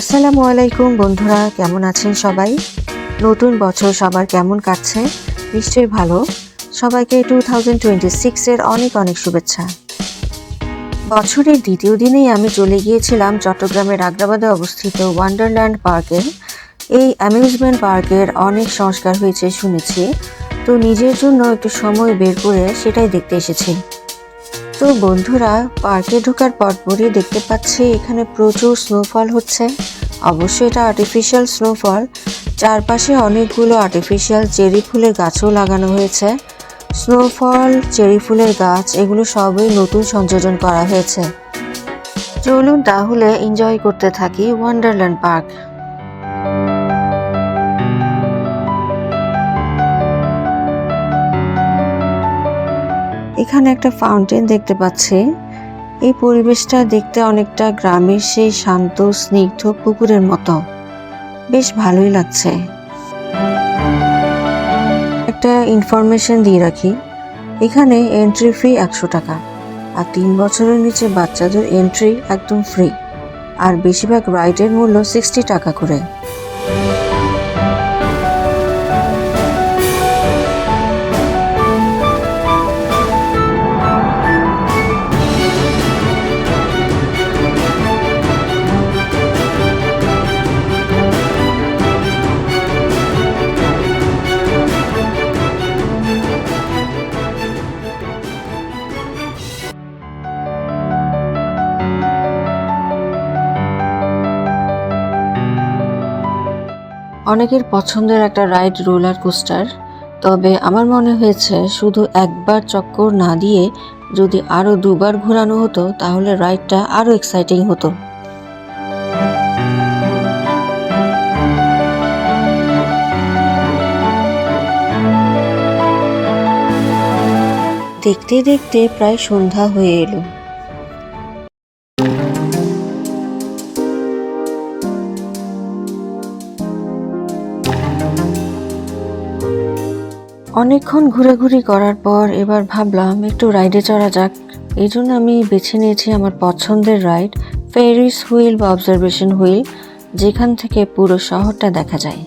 আসসালামু আলাইকুম বন্ধুরা, কেমন আছেন সবাই? নতুন বছর সবার কেমন কাটছে? নিশ্চয়ই ভালো। সবাইকে টু থাউজেন্ড টোয়েন্টি সিক্সের অনেক অনেক শুভেচ্ছা। বছরের দ্বিতীয় দিনেই আমি চলে গিয়েছিলাম চট্টগ্রামের আগ্রাবাদে অবস্থিত ওয়ান্ডারল্যান্ড পার্কে এই অ্যামিউজমেন্ট পার্কের অনেক সংস্কার হয়েছে, শুনেছি। তো নিজের জন্য একটু সময় বের করে সেটাই দেখতে এসেছি। তো বন্ধুরা পার্কে ঢোকার পরপরই দেখতে পাচ্ছি এখানে প্রচুর স্নোফল হচ্ছে। অবশ্যই এটা আর্টিফিশিয়াল স্নোফল চারপাশে অনেকগুলো আর্টিফিশিয়াল চেরি ফুলের গাছও লাগানো হয়েছে। স্নোফল চেরি ফুলের গাছ, এগুলো সবই নতুন সংযোজন করা হয়েছে। চলুন তাহলে এনজয় করতে থাকি ওয়ান্ডারল্যান্ড পার্ক এখানে একটা ফাউন্টেন দেখতে পাচ্ছি। এই পরিবেশটা দেখতে অনেকটা গ্রামের সেই শান্ত, স্নিগ্ধ পুকুরের মতো। বেশ ভালোই লাগছে। একটা ইনফরমেশন দিয়ে রাখি। এখানে এন্ট্রি ফি একশো টাকা। আর তিন বছরের নিচে বাচ্চাদের এন্ট্রি একদম ফ্রি আর বেশিরভাগ রাইডের মূল্য সিক্সটি টাকা করে। অনেকের পছন্দের একটা রাইড রোলার কোস্টার, তবে আমার মনে হয়েছে শুধু একবার চক্কর না দিয়ে যদি আরও দুবার ঘোরানো হতো, তাহলে রাইডটা আরও এক্সাইটিং হতো। দেখতে দেখতে প্রায় সন্ধ্যা হয়ে এলো। অনেকক্ষণ ঘোরাঘুরি করার পর এবার ভাবলাম, একটু রাইডে চড়া যাক। এই জন্য আমি বেছে নিয়েছি আমার পছন্দের রাইড ফেরিস হুইল বা অবজারভেশন হুইল যেখান থেকে পুরো শহরটা দেখা যায়।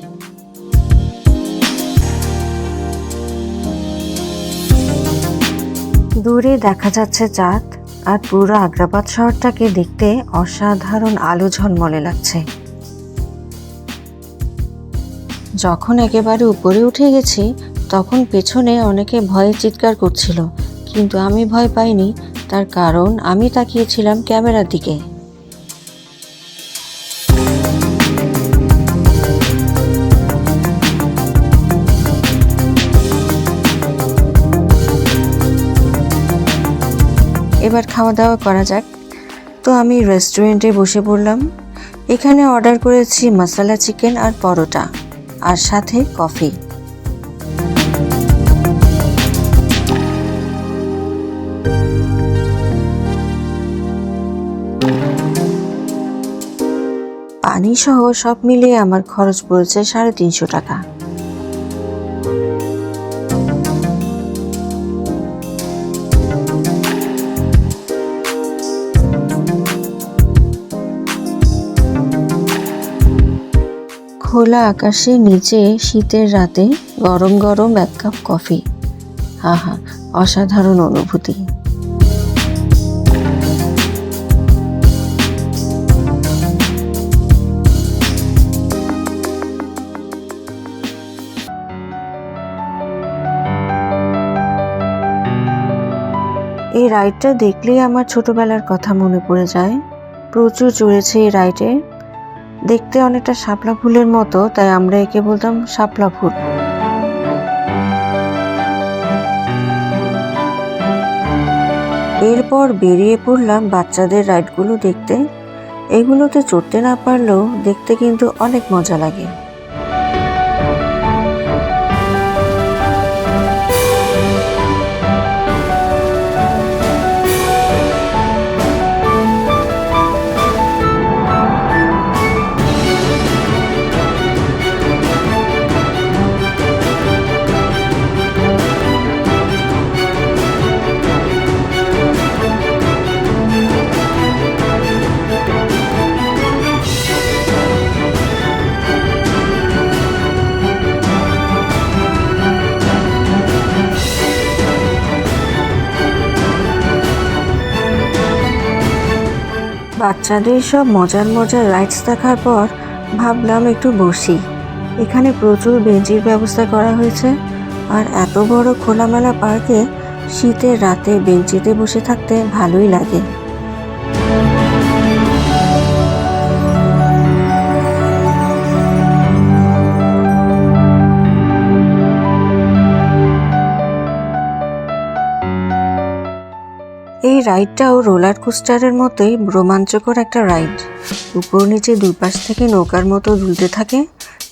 দূরে দেখা যাচ্ছে চাঁদ, আর পুরো আগ্রাবাদ শহরটাকে দেখতে অসাধারণ আলো ঝলমলে লাগছে। যখন একেবারে উপরে উঠে গেছি তখন পেছনে অনেকে ভয়ে চিৎকার করছিল, কিন্তু আমি ভয় পাইনি, তার কারণ আমি তাকিয়েছিলাম ক্যামেরার দিকে। এবার খাওয়া দাওয়া করা যাক। তো আমি রেস্টুরেন্টে বসে পড়লাম। এখানে অর্ডার করেছি মশলা চিকেন আর পরোটা, আর সাথে কফি। পানি সহ সব মিলিয়ে আমার খরচ পড়েছে সাড়ে তিনশো টাকা। খোলা আকাশের নিচে শীতের রাতে গরম গরম এক কাপ কফি। হা হা অসাধারণ অনুভূতি। এই রাইডটা দেখলেই আমার ছোটবেলার কথা মনে পড়ে যায়। প্রচুর চড়েছে এই রাইডে। দেখতে অনেকটা শাপলা ফুলের মতো, তাই আমরা একে বলতাম শাপলা ফুল। এরপর বেরিয়ে পড়লাম বাচ্চাদের রাইডগুলো দেখতে। এগুলোতে চড়তে না পারলেও দেখতে কিন্তু অনেক মজা লাগে। বাচ্চাদের সব মজার মজার রাইডস দেখার পর ভাবলাম একটু বসি। এখানে প্রচুর বেঞ্চির ব্যবস্থা করা হয়েছে। আর এত বড় খোলামেলা পার্কে শীতের রাতে বেঞ্চিতে বসে থাকতে ভালোই লাগে। এই রাইডটাও রোলার কোস্টারের মতোই রোমাঞ্চকর একটা রাইড। উপর নিচে দুই পাশ থেকে নৌকার মতো দুলতে থাকে।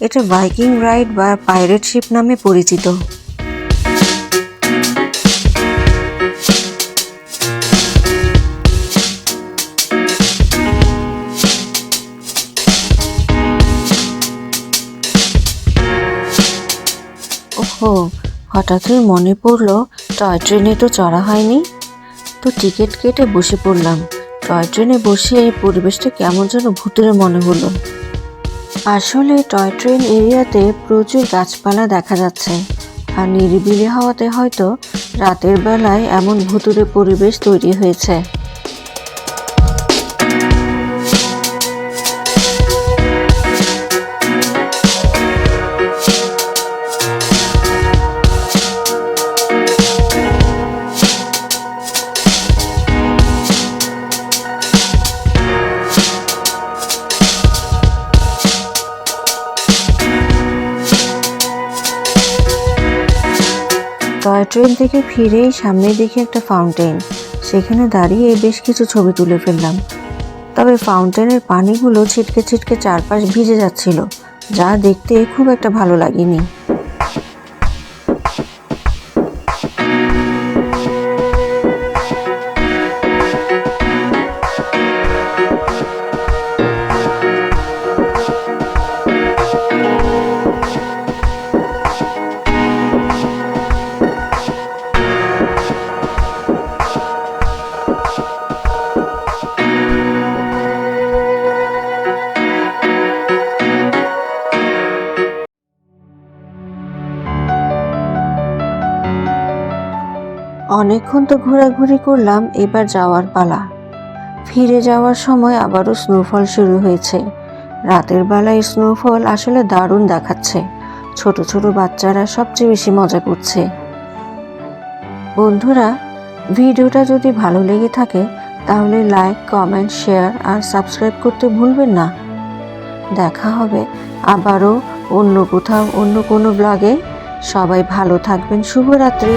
এটা বাইকিং রাইড বা পাইরেট শিপ নামে পরিচিত। ওহো, হঠাৎই মনে পড়ল, টয় ট্রেনে তো চড়া হয়নি। তো টিকিট কেটে বসে পড়লাম। টয় ট্রেনে বসে এই পরিবেশটা কেমন যেন ভূতের মনে হলো। আসলে টয় ট্রেন এরিয়াতে প্রচুর গাছপালা দেখা যাচ্ছে। আর নিরিবিলি হওয়াতে হয়তো রাতের বেলায় এমন ভুতুরে পরিবেশ তৈরি হয়েছে। টয় ট্রেন থেকে ফিরেই সামনে দেখি একটা ফাউন্টেন সেখানে দাঁড়িয়ে বেশ কিছু ছবি তুলে ফেললাম। তবে ফাউন্টেনের পানিগুলো ছিটকে ছিটকে চারপাশ ভিজে যাচ্ছিল, যা দেখতে খুব একটা ভালো লাগেনি। অনেকক্ষণ তো ঘোরাঘুরি করলাম, এবার যাওয়ার পালা। ফিরে যাওয়ার সময় আবারও স্নোফল শুরু হয়েছে। রাতের বেলায় স্নোফল আসলে দারুণ দেখাচ্ছে। ছোট ছোট বাচ্চারা সবচেয়ে বেশি মজা করছে। বন্ধুরা, ভিডিওটা যদি ভালো লেগে থাকে, তাহলে লাইক কমেন্ট শেয়ার আর সাবস্ক্রাইব করতে ভুলবেন না। দেখা হবে আবারও অন্য কোথাও, অন্য কোনো ব্লগে সবাই ভালো থাকবেন, শুভরাত্রি।